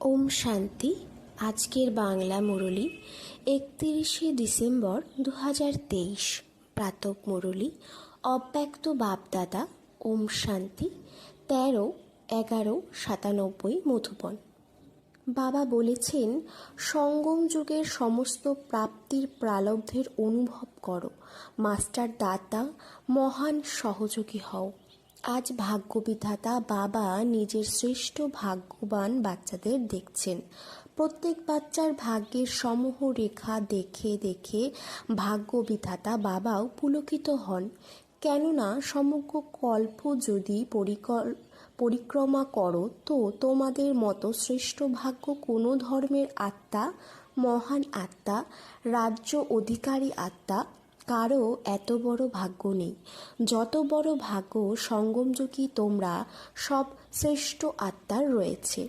ওম শান্তি, আজকের বাংলা মুরলি, একত্রিশে ডিসেম্বর দু হাজার তেইশ। প্রাতক মুরলি, অব্যক্ত বাপদাদা, ওম শান্তি, তেরো, এগারো, সাতানব্বই, মধুবন। বাবা বলেছেন, সঙ্গম যুগের সমস্ত প্রাপ্তির প্রালব্ধের অনুভব করো মাস্টার দাতা মহান সহযোগী হও। আজ ভাগ্যবিধাতা বাবা নিজের শ্রেষ্ঠ ভাগ্যবান বাচ্চাদের দেখছেন। প্রত্যেক বাচ্চার ভাগ্যের সমূহ রেখা দেখে দেখে ভাগ্যবিধাতা বাবাও পুলকিত হন। কেননা, সমগ্র কল্প যদি পরিকল, পরিক্রমা করো, তো তোমাদের মতো শ্রেষ্ঠ ভাগ্য কোনো ধর্মের আত্মা, মহান আত্মা, রাজ্য অধিকারী আত্মা কারও এত বড় ভাগ্য নেই। যত বড় ভাগ্য সঙ্গমযোগী তোমরা, সব শ্রেষ্ঠ আত্মার রয়েছে।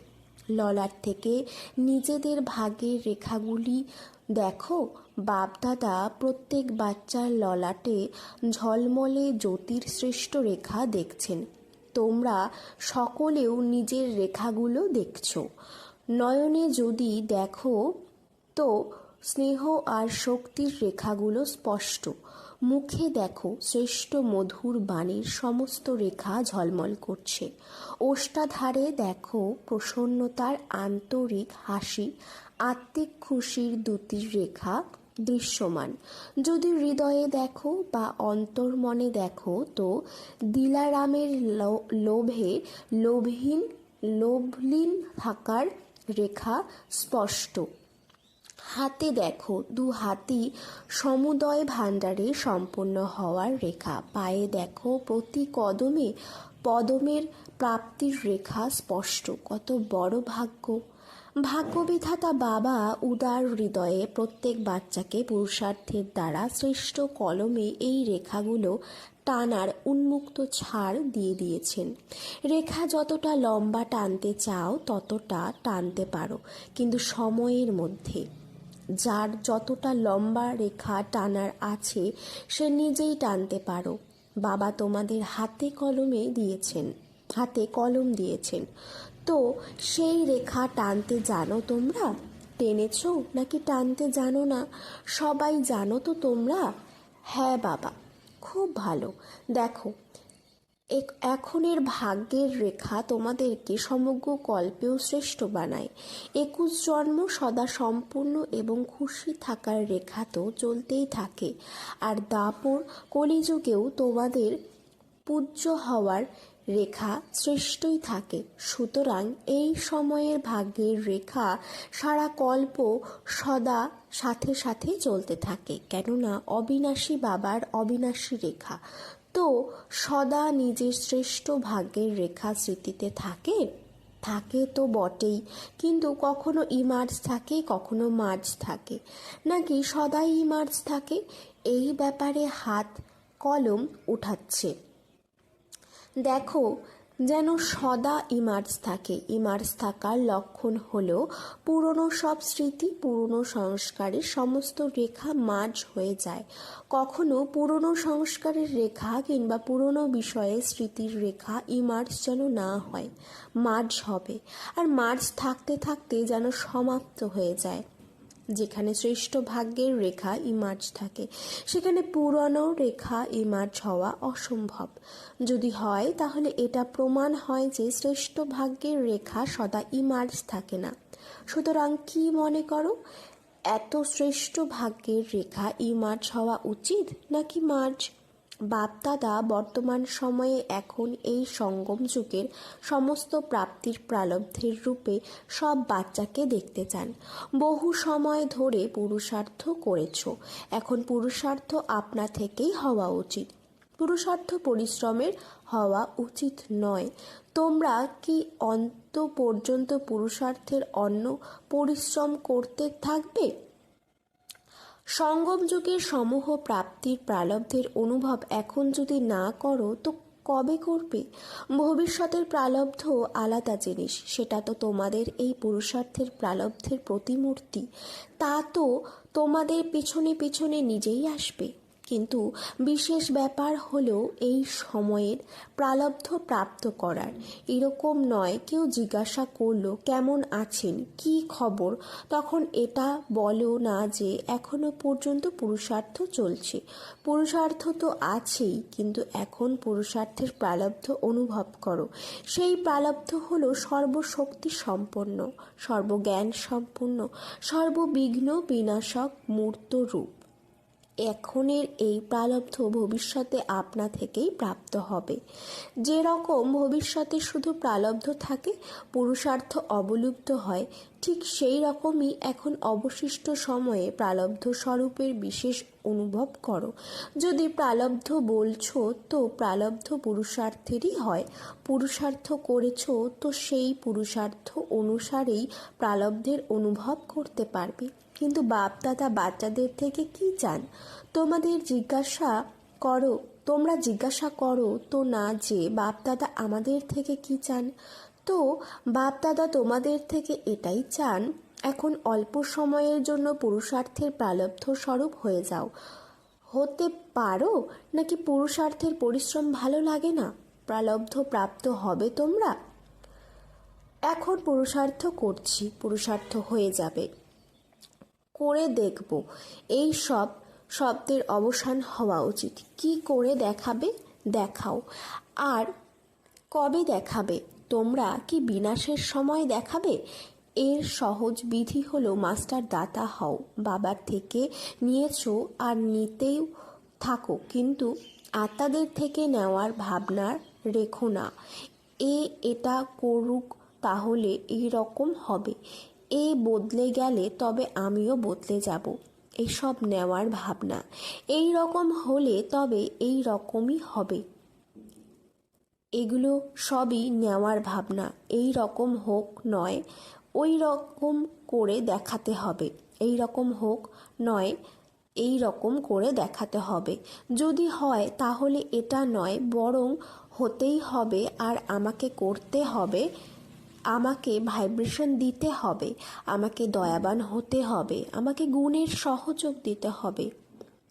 ললাট থেকে নিজেদের ভাগের রেখাগুলি দেখো। বাপদাদা প্রত্যেক বাচ্চার ললাটে ঝলমলে জ্যোতির শ্রেষ্ঠ রেখা দেখছেন। তোমরা সকলেও নিজের রেখাগুলো দেখছ। নয়নে যদি দেখো, তো স্নেহ আর শক্তির রেখাগুলো স্পষ্ট। মুখে দেখো শ্রেষ্ঠ মধুর বাণীর সমস্ত রেখা ঝলমল করছে। ওষ্ঠাধারে দেখো প্রসন্নতার আন্তরিক হাসি, আত্মিক খুশির দুটির রেখা দৃশ্যমান। যদি হৃদয়ে দেখো বা অন্তর্মনে দেখো তো দিলারামের লোভে লোভহীন, লোভলীন থাকার রেখা স্পষ্ট। হাতে দেখো, দু হাতি সমুদয় ভাণ্ডারে সম্পন্ন হওয়ার রেখা। পায়ে দেখো, প্রতি কদমে পদমের প্রাপ্তির রেখা স্পষ্ট। কত বড় ভাগ্য। ভাগ্যবিধাতা বাবা উদার হৃদয়ে প্রত্যেক বাচ্চাকে পুরুষার্থের দ্বারা শ্রেষ্ঠ কলমে এই রেখাগুলো টানার উন্মুক্ত ছাড় দিয়ে দিয়েছেন। রেখা যতটা লম্বা টানতে চাও, ততটা টানতে পারো। কিন্তু সময়ের মধ্যে যার যতটা লম্বা রেখা টানার আছে, সে নিজেই টানতে পারো। বাবা তোমাদের হাতে কলমে দিয়েছেন, হাতে কলম দিয়েছেন। তো সেই রেখা টানতে জানো তোমরা? টেনেছ নাকি টানতে জানো না? সবাই জানো তো তোমরা? হ্যাঁ বাবা, খুব ভালো। দেখো এখনের ভাগ্যের রেখা তোমাদেরকে সমগ্র কল্পেও শ্রেষ্ঠ বানায়। একুশ জন্ম সদা সম্পূর্ণ এবং খুশি থাকার রেখা তো চলতেই থাকে। আর দাপর কলিযুগেও তোমাদের পূজ্য হওয়ার রেখা শ্রেষ্ঠই থাকে। সুতরাং এই সময়ের ভাগ্যের রেখা সারা কল্প সদা সাথে সাথে চলতে থাকে। কেননা অবিনাশী বাবার অবিনাশী রেখা। তো সদা নিজের শ্রেষ্ঠ ভাগ্যের রেখা স্মৃতিতে থাকে? থাকে তো বটেই, কিন্তু কখনো ইমার্জ থাকে, কখনো মার্জ থাকে। নাকি সদাই ইমার্জ থাকে? এই ব্যাপারে হাত কলম উঠাচ্ছে। দেখো যেন সদা ইমার্জ থাকে। ইমার্জ থাকার লক্ষণ হলো পুরনো সব স্মৃতি, পুরনো সংস্কারের সমস্ত রেখা মার্জ হয়ে যায়। কখনো পুরনো সংস্কারের রেখা কিংবা পুরনো বিষয়ে স্মৃতির রেখা ইমার্জ যেন না হয়, মার্জ হবে। আর মার্জ থাকতে থাকতে যেন সমাপ্ত হয়ে যায়। যেখানে শ্রেষ্ঠ ভাগ্যের রেখা ইমার্জ থাকে। সেখানে পুরনো রেখা ইমার্জ হওয়া অসম্ভব। যদি হয়, তাহলে এটা প্রমাণ হয় যে শ্রেষ্ঠ ভাগ্যের রেখা সদা ইমার্জ থাকে না। সুতরাং কি মনে করো? এত শ্রেষ্ঠ ভাগ্যের রেখা ইমার্জ হওয়া উচিত নাকি মার্জ? বাপদাদা বর্তমান সময়ে এখন এই সঙ্গম যুগের সমস্ত প্রাপ্তির প্রালব্ধের রূপে সব বাচ্চাকে দেখতে চান। বহু সময় ধরে পুরুষার্থ করেছ। এখন পুরুষার্থ আপনা থেকেই হওয়া উচিত। পুরুষার্থ পরিশ্রমের হওয়া উচিত নয়। তোমরা কি অন্ত পর্যন্ত পুরুষার্থের অন্য পরিশ্রম করতে থাকবে? সঙ্গম যুগের সমূহ প্রাপ্তির প্রালব্ধের অনুভব এখন যদি না করো, তো কবে করবে? ভবিষ্যতের প্রালব্ধ আলাদা জিনিস, সেটা তো তোমাদের এই পুরুষার্থের প্রালব্ধের প্রতিমূর্তি। তা তো তোমাদের পিছনে পিছনে নিজেই আসবে। কিন্তু বিশেষ ব্যাপার হলো এই সময়ের প্রালব্ধ প্রাপ্ত করার। এরকম নয় কেউ জিজ্ঞাসা করল, কেমন আছেন? কি খবর? তখন এটা বলো না যে এখনও পর্যন্ত পুরুষার্থ চলছে। পুরুষার্থ তো আছেই, কিন্তু এখন পুরুষার্থের প্রালব্ধ অনুভব করো। সেই প্রালব্ধ হলো সর্বশক্তি সম্পন্ন, সর্বজ্ঞান সম্পূর্ণ সর্ববিঘ্ন বিনাশক মূর্ত রূপ। এখনের এই প্রালব্ধ ভবিষ্যতে আপনা থেকেই প্রাপ্ত হবে। যে রকম ভবিষ্যতে শুধু প্রালব্ধ থাকে, পুরুষার্থ অবলুপ্ত হয়, ঠিক সেই রকমই এখন অবশিষ্ট সময়ে প্রালব্ধ স্বরূপের বিশেষ অনুভব করো। যদি প্রালব্ধ বলছো, তো প্রালব্ধ পুরুষার্থেরই হয়। পুরুষার্থ করেছ, তো সেই পুরুষার্থ অনুসারেই প্রালব্ধের অনুভব করতে পারবে। কিন্তু বাপ দাদা বাচ্চাদের থেকে কি চান? তোমাদের জিজ্ঞাসা করো, তোমরা জিজ্ঞাসা করো তো না যে বাপ দাদা আমাদের থেকে কি চান? তো বাপ দাদা তোমাদের থেকে এটাই চান, এখন অল্প সময়ের জন্য পুরুষার্থের প্রালব্ধ স্বরূপ হয়ে যাও। হতে পারো? নাকি পুরুষার্থের পরিশ্রম ভালো লাগে না? প্রালব্ধ প্রাপ্ত হবে তোমরা? এখন পুরুষার্থ করছি, পুরুষার্থ হয়ে যাবে। করে দেখব। এই সব শব্দের অবসান হওয়া উচিত। কি করে দেখাবে? দেখাও। আর কবে দেখাবে? তোমরা কি বিনাশের সময় দেখাবে? এর সহজ বিধি হলো, মাস্টার, দাতা হও। বাবার থেকে নিয়েছো আর নিতেও থাকো। কিন্তু আত্মাদের থেকে নেওয়ার ভাবনা রেখো না। এ এটা করুক তাহলে এই রকম হবে। এ বদলে গেলে তবে আমিও বদলে যাব। এসব নেওয়ার ভাবনা। এই রকম হলে তবে এই রকমই হবে। এগুলো সবই নেওয়ার ভাবনা। এই রকম হোক নয়, ওই রকম করে দেখাতে হবে। এই রকম হোক নয়, এই রকম করে দেখাতে হবে। যদি হয়, তাহলে এটা নয়, বরং হতেই হবে আর আমাকে করতে হবে আমাকে ভাইব্রেশন দিতে হবে, আমাকে দয়াবান হতে হবে, আমাকে গুণের সহযোগ দিতে হবে,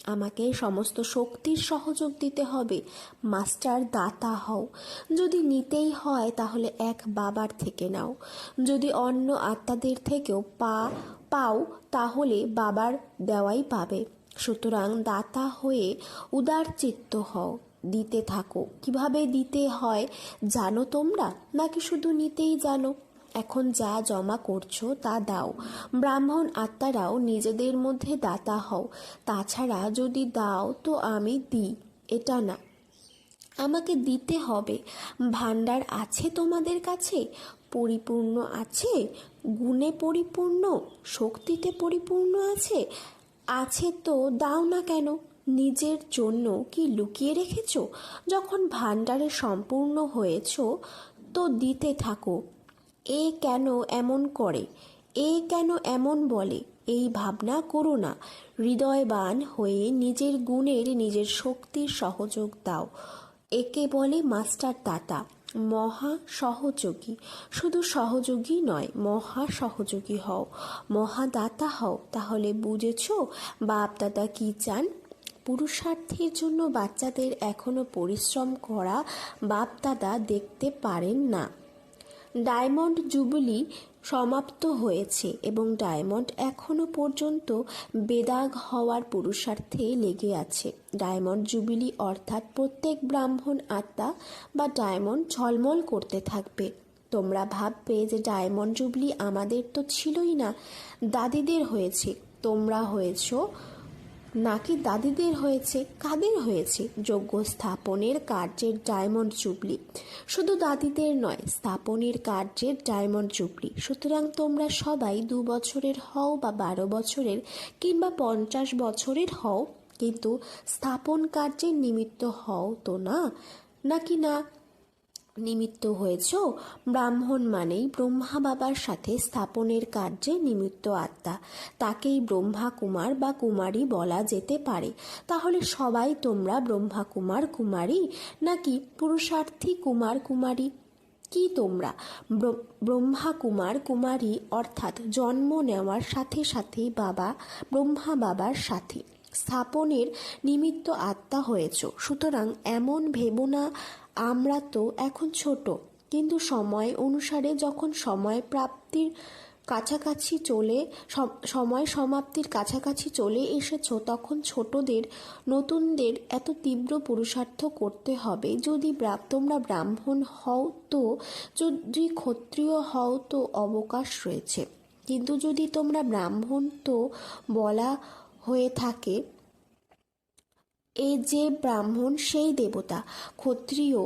আমাকে সমস্ত শক্তির সহযোগ দিতে হবে। মাস্টার দাতা হও। যদি নিতেই হয় তাহলে এক বাবার থেকে নাও। যদি অন্য আত্মাদের থেকেও পা, পাও তাহলে বাবার দেওয়াই পাবে। সুতরাং দাতা হয়ে উদার চিত্ত হও। দিতে থাকো। কীভাবে দিতে হয় জানো তোমরা? নাকি শুধু নিতেই জানো? এখন যা জমা করছ তা দাও। ব্রাহ্মণ আত্মারাও নিজেদের মধ্যে দাতা হও। তাছাড়া যদি দাও তো আমি দিই। এটা না। আমাকে দিতে হবে। ভাণ্ডার আছে তোমাদের কাছে? পরিপূর্ণ আছে? গুণে পরিপূর্ণ? শক্তিতে পরিপূর্ণ আছে? আছে তো দাও না কেন? নিজের জন্য কি লুকিয়ে রেখেছ? যখন ভাণ্ডারে সম্পূর্ণ হয়েছ, তো দিতে থাকো। এ কেন এমন করে? এ কেন এমন বলে? এই ভাবনা করো না। হৃদয়বান হয়ে নিজের গুণের নিজের শক্তির সহযোগ দাও। একে বলে মাস্টার দাতা, মহা সহযোগী। শুধু সহযোগী নয়, মহা সহযোগী হও। মহাদাতা হও, তাহলে বুঝেছ? বাপ দাদা কি চান? পুরুষার্থের জন্য বাচ্চাদের এখনও পরিশ্রম করা বাপ দাদা দেখতে পারেন না। ডায়মন্ড জুবিলি সমাপ্ত হয়েছে এবং ডায়মন্ড এখনও পর্যন্ত বেদাগ হওয়ার পুরুষার্থে লেগে আছে। ডায়মন্ড জুবিলি অর্থাৎ প্রত্যেক ব্রাহ্মণ আত্মা বা ডায়মন্ড ঝলমল করতে থাকবে। তোমরা ভাববে যে ডায়মন্ড জুবলি আমাদের তো ছিলই না, দাদিদের হয়েছে। তোমরা হয়েছো নাকি দাদিদের হয়েছে, কাদের হয়েছে? যোগ্য স্থাপনের কার্যের ডায়মন্ড জুবলি। শুধু দাদিদের নয়, স্থাপনের কার্যের ডায়মন্ড জুবলি। সুতরাং তোমরা সবাই দু বছরের হও বা বারো বছরের কিংবা পঞ্চাশ বছরের হও, কিন্তু স্থাপন কার্যের নিমিত্ত হও তো না? নাকি না নিমিত্ত হয়েছ, ব্রাহ্মণ মানেই ব্রহ্মা বাবার সাথে স্থাপনের কার্যে নিমিত্ত আত্মা। তাকেই ব্রহ্মা কুমার বা কুমারী বলা যেতে পারে। তাহলে সবাই তোমরা ব্রহ্মা কুমার কুমারী নাকি পুরুষার্থী, কুমার, কুমারী? কি তোমরা? ব্রহ্মা কুমার কুমারী অর্থাৎ জন্ম নেওয়ার সাথে সাথেই বাবা, ব্রহ্মা বাবার সাথে স্থাপনের নিমিত্ত আত্মা হয়েছ। সুতরাং এমন ভেবো না আমরা তো এখন ছোট, কিন্তু সময় অনুসারে যখন সময় প্রাপ্তির কাছাকাছি চলে, সম- সময় সমাপ্তির কাছাকাছি চলে এসেছ, তখন ছোটদের, নতুনদের এত তীব্র পুরুষার্থ করতে হবে। যদি তোমরা ব্রাহ্মণ হও তো, যদি ক্ষত্রিয় হও তো অবকাশ রয়েছে। কিন্তু যদি তোমরা ব্রাহ্মণ তো বলা হয়ে থাকে এ যে ব্রাহ্মণ, সেই দেবতা। ক্ষত্রিয়,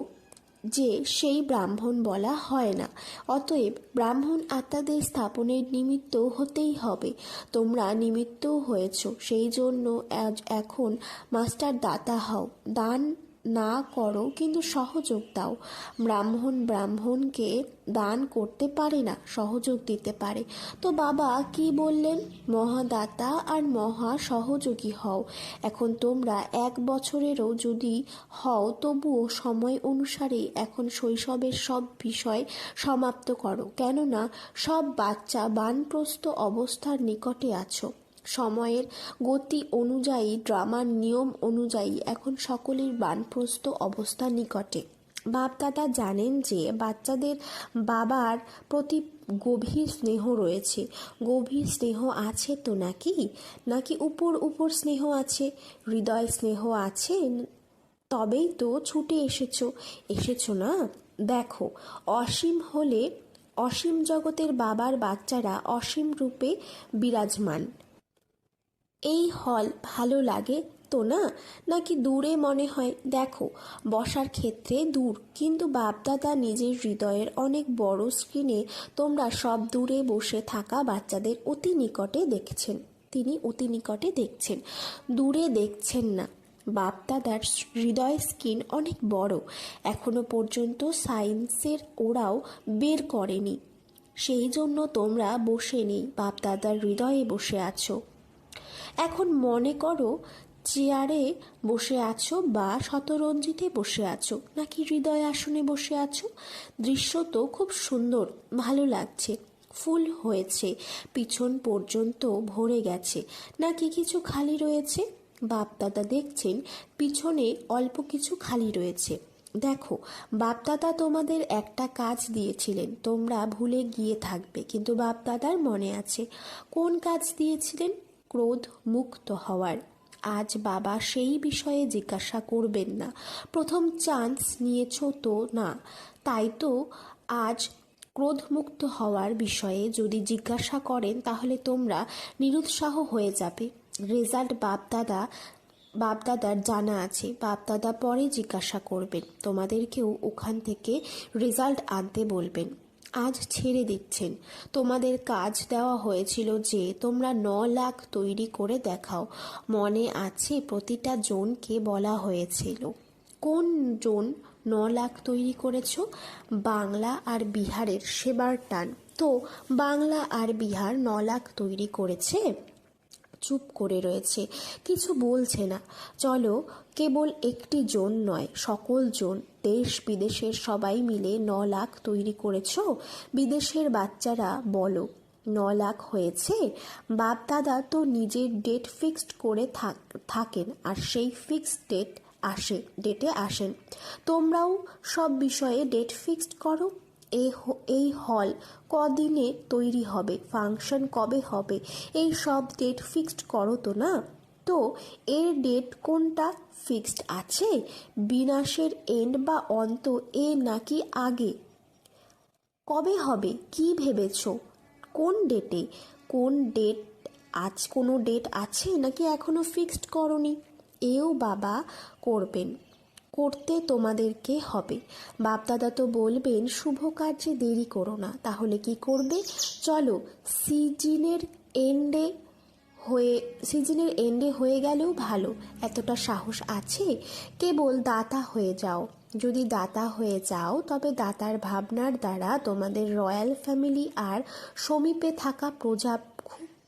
যে সেই ব্রাহ্মণ বলা হয় না। অতএব ব্রাহ্মণ আত্মাদের স্থাপনের নিমিত্ত হতেই হবে। তোমরা নিমিত্ত হয়েছ সেই জন্য এখন মাস্টার দাতা হও। দান না করো, কিন্তু সহযোগ দাও। ব্রাহ্মণ ব্রাহ্মণকে দান করতে পারে না, সহযোগ দিতে পারে। তো বাবা, কি বললেন? মহাদাতা আর মহা সহযোগী হও। এখন তোমরা এক বছরেরও যদি হও, তবুও সময় অনুসারে এখন শৈশবের সব বিষয় সমাপ্ত করো। কেননা, সব বাচ্চা বানপ্রস্ত অবস্থার নিকটে আছো। সময়ের গতি অনুযায়ী, ড্রামার নিয়ম অনুযায়ী এখন সকলের বানপ্রস্ত অবস্থা নিকটে। বাপদাদা জানেন যে বাচ্চাদের বাবার প্রতি গভীর স্নেহ রয়েছে। গভীর স্নেহ আছে তো নাকি? নাকি উপর উপর স্নেহ আছে? হৃদয় স্নেহ আছে? তবেই তো ছুটে এসেছ। এসেছ না? দেখো, অসীম হলে অসীম জগতের বাবার বাচ্চারা অসীম রূপে বিরাজমান। এই হল ভালো লাগে তো না? নাকি দূরে মনে হয়, দেখো, বসার ক্ষেত্রে দূর, কিন্তু বাপদাদা নিজের হৃদয়ের অনেক বড় স্ক্রিনে তোমরা সব দূরে বসে থাকা বাচ্চাদের অতি নিকটে দেখছেন। তিনি অতি নিকটে দেখছেন। দূরে দেখছেন না। বাপদাদার হৃদয় স্কিন অনেক বড়। এখনও পর্যন্ত সায়েন্সের ওরাও বের করেনি। সেই জন্য তোমরা বসে নেই বাপদাদার হৃদয়ে বসে আছো। এখন মনে করো চেয়ারে বসে আছো বা শতরঞ্জিতে বসে আছো, নাকি হৃদয় আসনে বসে আছো? দৃশ্য তো খুব সুন্দর, ভালো লাগছে, ফুল হয়েছে, পিছন পর্যন্ত ভরে গেছে। নাকি কিছু খালি রয়েছে? বাপদাদা দেখছেন, পিছনে অল্প কিছু খালি রয়েছে। দেখো, বাপদাদা তোমাদের একটা কাজ দিয়েছিলেন, তোমরা ভুলে গিয়ে থাকবে, কিন্তু বাপদাদার মনে আছে। কোন কাজ দিয়েছিলেন? ক্রোধ মুক্ত হওয়ার। আজ বাবা সেই বিষয়ে জিজ্ঞাসা করবেন না। প্রথম চান্স নিয়েছ তো না। তাই তো আজ ক্রোধমুক্ত হওয়ার বিষয়ে যদি জিজ্ঞাসা করেন, তাহলে তোমরা নিরুৎসাহ হয়ে যাবে। রেজাল্ট বাপদাদা, বাপদাদার জানা আছে। বাপদাদা পরে জিজ্ঞাসা করবেন। তোমাদেরকেও ওখান থেকে রেজাল্ট আনতে বলবেন। আজ ছেড়ে দিচ্ছেন। তোমাদের কাজ দেওয়া হয়েছিল যে, তোমরা ন লাখ তৈরি করে দেখাও। মনে আছে প্রতিটা জনকে বলা হয়েছিল। কোন জন ন লাখ তৈরি করেছ? বাংলা আর বিহারের সেবার টান। তো, বাংলা আর বিহার ন লাখ তৈরি করেছে? চুপ করে রয়েছে। কিছু বলছে না। চলো, কেবল একটি জোন নয়, সকল জোন। দেশ বিদেশের সবাই মিলে ন লাখ তৈরি করেছ? বিদেশের বাচ্চারা, বলো, ন লাখ হয়েছে? বাপ দাদা তো নিজের ডেট ফিক্সড করে থাক- থাকেন, আর সেই ফিক্সড ডেট আসে, ডেটে আসেন। তোমরাও সব বিষয়ে ডেট ফিক্সড করো? এই হল কদিনে তৈরি হবে ফাংশন কবে হবে? এই সব ডেট ফিক্সড করো তো না? তো, এর ডেট কোনটা ফিক্সড আছে? বিনাশের এন্ড বা অন্ত এ নাকি আগে? কবে হবে? কি ভেবেছো? কোন ডেটে কোন ডেট আজ কোনো ডেট আছে নাকি এখনও ফিক্সড করনি? এও বাবা করবেন। করতে তোমাদেরকে হবে। বাপদাদা তো বলবেন, শুভ কার্যে দেরি করো না, তাহলে কি করবে? চলো, সিজনের এন্ডে হয়ে, সিজনের এন্ডে হয়ে গেলেও ভালো, এতটা সাহস আছে? কেবল দাতা হয়ে যাও। যদি দাতা হয়ে যাও, তবে দাতার ভাবনার দ্বারা তোমাদের রয়্যাল ফ্যামিলি আর সমীপে থাকা প্রজা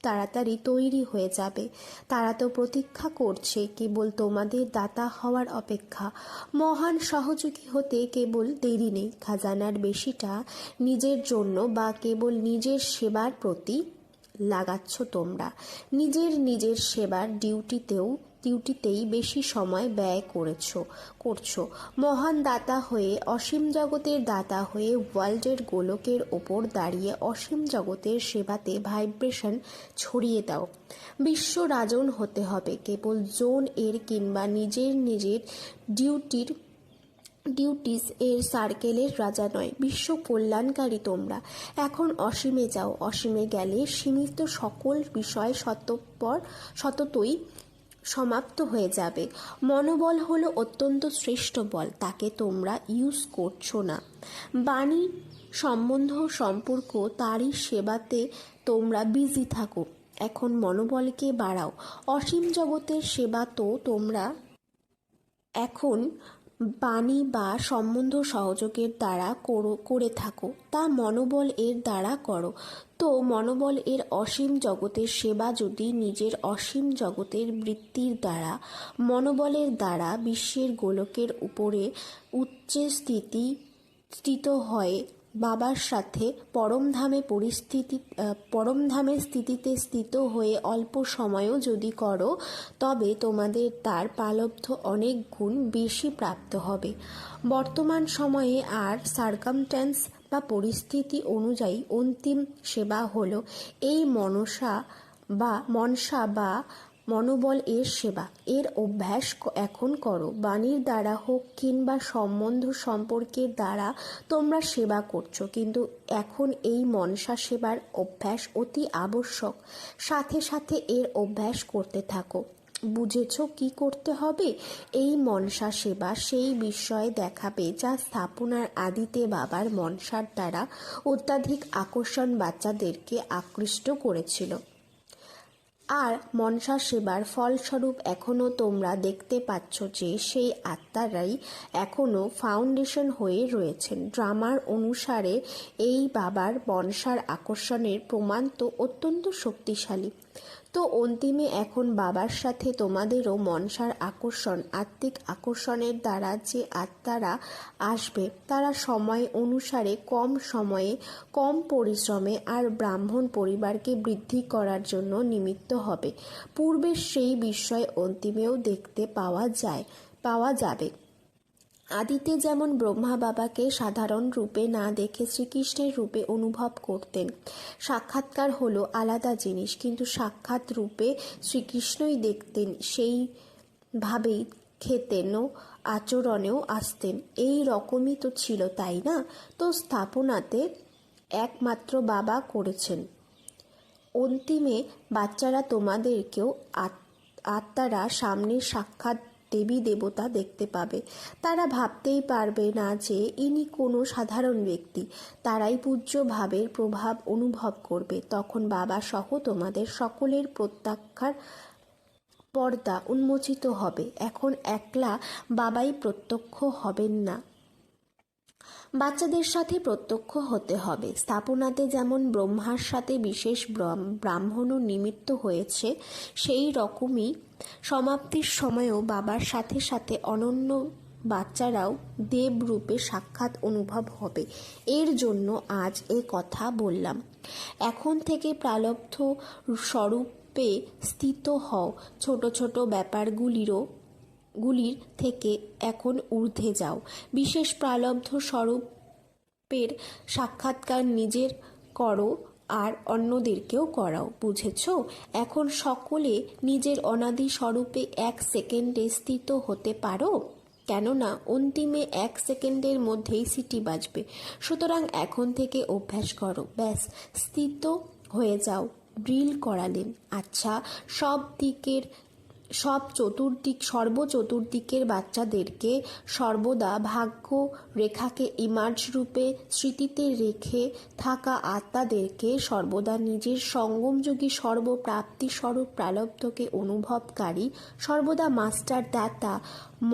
তাড়াতাড়ি তৈরি হয়ে যাবে। তারা তো প্রতীক্ষা করছে, কেবল তোমাদের দাতা হওয়ার অপেক্ষা। মহান সহযোগী হতে কেবল দেরি নেই। খাজানার বেশিটা নিজের জন্য বা কেবল নিজের সেবার প্রতি লাগাচ্ছ তোমরা। নিজের নিজের সেবার ডিউটিতেও ডিউটিতেই বেশি সময় ব্যয় করেছ, করছ। মহান দাতা হয়ে, অসীম জগতের দাতা হয়ে ওয়ার্ল্ডের গোলকের ওপর দাঁড়িয়ে অসীম জগতের সেবাতে ভাইব্রেশন ছড়িয়ে দাও। বিশ্ব রাজন হতে হবে, কেবল জোন এর কিংবা নিজের নিজের ডিউটির, ডিউটিস এর সার্কেলের রাজা নয়, বিশ্ব কল্যাণকারী তোমরা। এখন অসীমে যাও, অসীমে গেলে সীমিত সকল বিষয় সতপর, সততই সমাপ্ত হয়ে যাবে। মনোবল হলো অত্যন্ত শ্রেষ্ঠ বল, তাকে তোমরা ইউজ করছ না। বাণী সম্বন্ধ সম্পর্ক তারই সেবাতে তোমরা বিজি থাকো। এখন মনোবলকে বাড়াও। অসীম জগতের সেবা তো তোমরা এখন বাণী বা সম্বন্ধ সহযোগের দ্বারা করো থাকো। তা মনোবল এর দ্বারা করো। তো মনোবল এর অসীম জগতের সেবা যদি নিজের অসীম জগতের বৃত্তির দ্বারা, মনোবলের দ্বারা বিশ্বের গোলকের উপরে উচ্চে স্থিতি, স্থিত হয় বাবার সাথে পরমধামে পরিস্থিতি পরমধামের স্থিতিতে স্থিত হয়ে অল্প সময়ও যদি করো, তবে তোমাদের তার পালব্ধ অনেক গুণ বেশি প্রাপ্ত হবে। বর্তমান সময়ে আর সার্কামট্যান্স বা পরিস্থিতি অনুযায়ী অন্তিম সেবা হলো এই মনসা বা মনসা বা মনোবল এর সেবা। এর অভ্যাস এখন করো। বাণীর দ্বারা হোক কিংবা সম্বন্ধ সম্পর্কের দ্বারা তোমরা সেবা করছ। কিন্তু এখন এই মনসা সেবার অভ্যাস অতি আবশ্যক। সাথে সাথে এর অভ্যাস করতে থাকো। বুঝেছ কি করতে হবে? এই মনসা সেবা সেই বিষয়ে দেখাবে যা স্থাপনার আদিতে বাবার মনসার দ্বারা অত্যাধিক আকর্ষণ বাচ্চাদেরকে আকৃষ্ট করেছিল। আর মনসা সেবার ফলস্বরূপ এখনও তোমরা দেখতে পাচ্ছ যে সেই আত্মারাই এখনও ফাউন্ডেশন হয়ে রয়েছেন। ড্রামার অনুসারে এই বাবার মনসার আকর্ষণের প্রমাণ তো অত্যন্ত শক্তিশালী। তো অন্তিমে এখন বাবার সাথে তোমাদেরও মনসার আকর্ষণ, আত্মিক আকর্ষণের দ্বারা যে আত্মারা আসবে, তারা সময় অনুসারে কম সময়ে, কম পরিশ্রমে আর ব্রাহ্মণ পরিবারকে বৃদ্ধি করার জন্য নিমিত্ত হবে। পূর্বের সেই বিষয় অন্তিমেও দেখতে পাওয়া যায়, পাওয়া যাবে। আদিতে যেমন ব্রহ্মা বাবাকে সাধারণ রূপে না দেখে শ্রীকৃষ্ণের রূপে অনুভব করতেন, সাক্ষাৎকার হলো আলাদা জিনিস। কিন্তু সাক্ষাৎ রূপে শ্রীকৃষ্ণই দেখতেন সেইভাবেই খেতেনও আচরণেও আসতেন। এই রকমই তো ছিল, তাই না? তো স্থাপনাতে একমাত্র বাবা করেছেন। অন্তিমে বাচ্চারা তোমাদেরকেও আত- আত্মারা সামনে সাক্ষাৎ দেবী দেবতা দেখতে পাবে। তারা ভাবতেই পারবে না যে ইনি কোনো সাধারণ ব্যক্তি। তারাই পূজ্য ভাবের প্রভাব অনুভব করবে। তখন বাবা সহ তোমাদের সকলের প্রত্যাখ্যার পর্দা উন্মোচিত হবে। এখন একলা বাবাই প্রত্যক্ষ হবেন না। বাচ্চাদের সাথে প্রত্যক্ষ হতে হবে। স্থাপনাতে যেমন ব্রহ্মার সাথে বিশেষ ব্রাহ্ম- ব্রাহ্মণও নিমিত্ত হয়েছে, সেই রকমই সমাপ্তির সময়ও বাবার সাথে সাথে অনন্য বাচ্চারাও দেবরূপে সাক্ষাৎ অনুভব হবে। এর জন্য আজ এ কথা বললাম। এখন থেকে প্রালব্ধ স্বরূপে স্থিত হও। ছোট ছোট ব্যাপারগুলিরও গুলির থেকে এখন ঊর্ধ্বে যাও। বিশেষ প্রালব্ধ স্বরূপের সাক্ষাৎকার নিজের করো আর অন্যদেরকেও করাও, বুঝেছ? এখন সকলে নিজের অনাদি স্বরূপে এক সেকেন্ডে স্থিত হতে পারো? কেননা অন্তিমে এক সেকেন্ডের মধ্যেই সিটি বাজবে। সুতরাং এখন থেকে অভ্যাস করো। ব্যাস, স্থিত হয়ে যাও। ড্রিল করালেন। আচ্ছা সব দিকের সব চতুর্দিক, সর্বচতুর্দিকের বাচ্চাদেরকে সর্বদা ভাগ্য রেখাকে ইমার্জ রূপে, স্মৃতিতে রেখে থাকা আত্মাদেরকে সর্বদা নিজের সঙ্গমযোগী সর্বপ্রাপ্তি স্বরূপ প্রালব্ধকে অনুভবকারী, সর্বদা মাস্টার দাতা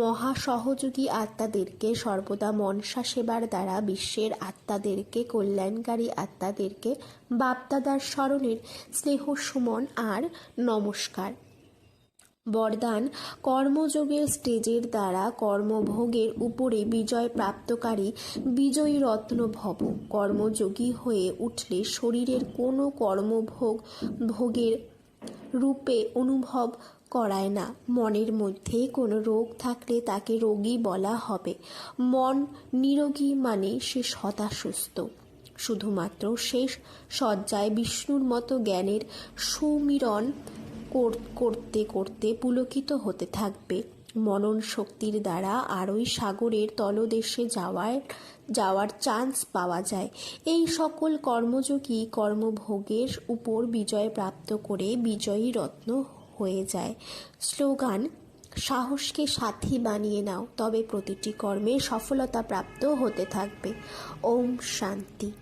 মহাসহযোগী আত্মাদেরকে সর্বদা মনসা সেবার দ্বারা বিশ্বের আত্মাদেরকে, কল্যাণকারী আত্মাদেরকে বাপদাদার স্মরণের স্নেহ সুমন আর নমস্কার। বরদান কর্মযোগের স্টেজের দ্বারা কর্মভোগের উপরে বিজয় প্রাপ্তকারী বিজয়ী রত্ন ভব। কর্মযোগী হয়ে উঠলে শরীরের কোনো কর্মভোগ ভোগের রূপে অনুভব করায় না। মনের মধ্যে কোনো রোগ থাকলে তাকে রোগী বলা হবে। মন নিরোগী মানে সে সদা সুস্থ শুধুমাত্র শেষ শয্যায় বিষ্ণুর মতো জ্ঞানের সুমিরণ করতে করতে পুলকিত হতে থাকবে। মনন শক্তির দ্বারা আরই সাগরের তলদেশে যাওয়ার যাওয়ার চান্স পাওয়া যায়। এই সকল কর্মযোগী কর্মভোগের উপর বিজয় প্রাপ্ত করে বিজয়ী রত্ন হয়ে যায়। স্লোগান, সাহসকে সাথী বানিয়ে নাও, তবে প্রতিটি কর্মে সফলতা প্রাপ্ত হতে থাকবে। ওম শান্তি।